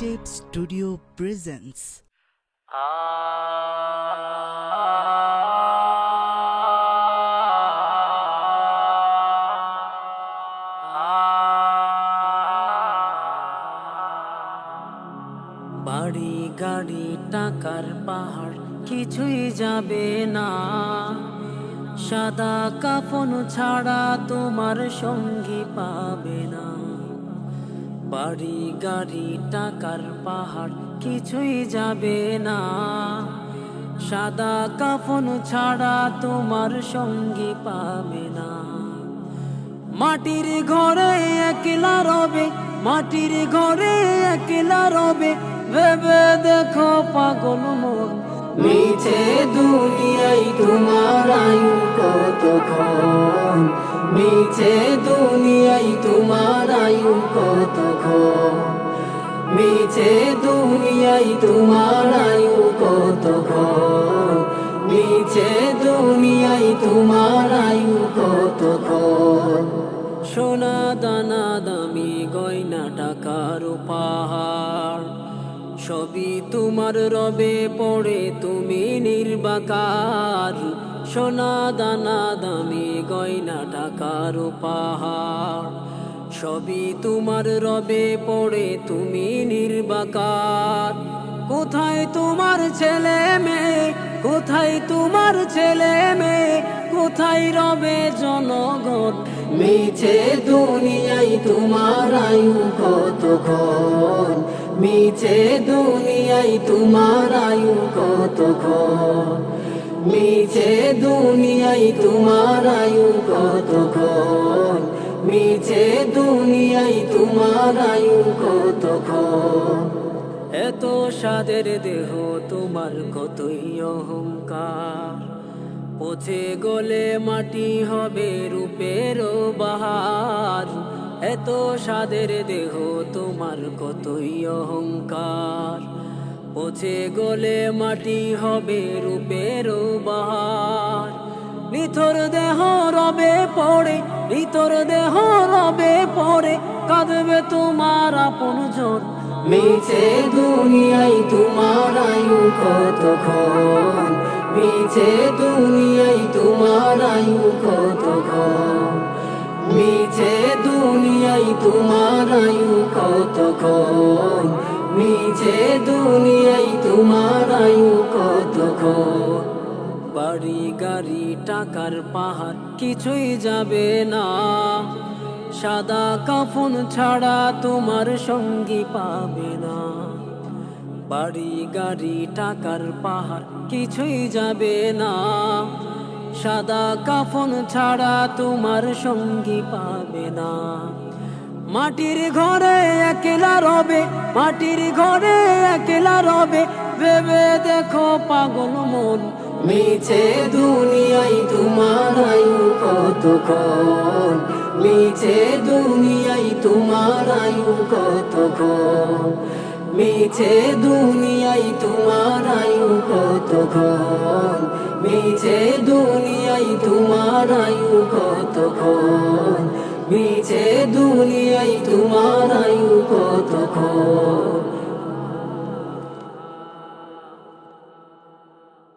Tape Studio presents. বাড়ি গাড়ি, টাকার পাহাড়, কিছুই যাবে না সাদা কাফন ছাড়া তোমার সঙ্গী পাবে না বাড়ি, গাড়ি, টাকার পাহাড়, কিছুই যাবে না। সাদা কাফন ছাড়া তোমার সঙ্গী পাবে না। মাটির ঘরে একলা রবে, মাটির ঘরে একলা রবে, ভেবে দেখো পাগল মন মিছে দুনিয়াই তোমার আয়ু কতক্ষণ? মিছে দুনিয়াই তোমার আয়ু কতক্ষণ? মিছে দুনিয়াই তোমার আয়ু কতক্ষণ? মিছে দুনিয়াই তোমার আয়ু কতক্ষণ? সোনা দানা দামি গয়না টাকার পাহাড় সবই তোমার রবে পড়ে, তুমি নির্বাকার। সোনা দানা দামি গয়না টাকার পাহাড় সবই তোমার রবে পড়ে, তুমি নির্বাকার। কোথায় তোমার ছেলে মেয়ে, কোথায় তোমার ছেলে মেয়ে, কোথায় রবে জনগণ? মিছে দুনিয়াই তোমার আয়ু কতক্ষণ মিছে দুনিয়াই তোমার আয়ু কতক্ষণ মিছে দুনিয়াই তোমার আয়ু কতক্ষণ মিছে দুনিয়াই তোমার আয়ু কতক্ষণ এত সাদের দেহ তোমার কতই অহংকার? পচে গলে মাটি হবে রূপের বাহার। এত সাদের দেহ তোমার কতই অহংকার। পচে গলে মাটি হবে রূপের বাহার নিথর দেহ রবে পড়ে, নিথর দেহ রবে পড়ে, কাঁদবে তোমার আপন জন। মিছে দুনিয়াই তোমার আয়ু কতক্ষণ? মিছে দুনিয়াই তোমার আয়ু কতক্ষণ মিছে দুনিয়াই তোমার আয়ু কতক্ষণ? মিছে দুনিয়াই তোমার আয়ু কতক্ষণ? বাড়ি, গাড়ি, টাকার পাহাড় কিছুই যাবে না। সাদা কাফন ছাড়া তোমার সঙ্গী পাবে না। বাড়ি, গাড়ি, টাকার পাহাড় কিছুই যাবে না। সাদা কাফন ছাড়া তোমার সঙ্গী পাবে না। মাটির ঘরে একলা রবে, মাটির ঘরে একলা রবে। ভেবে দেখো পাগল মন, মিছে দুনিয়াই তোমার আয়ু কতক্ষণ মিছে দুনিয়াই তোমার আয়ু কতক্ষণ মিছে দুনিয়াই তোমার আয়ু কতক্ষণ দুনিয়াই তোমার আয়ু কতক্ষণ? মিছে দুনিয়াই তোমার আয়ু কতক্ষণ?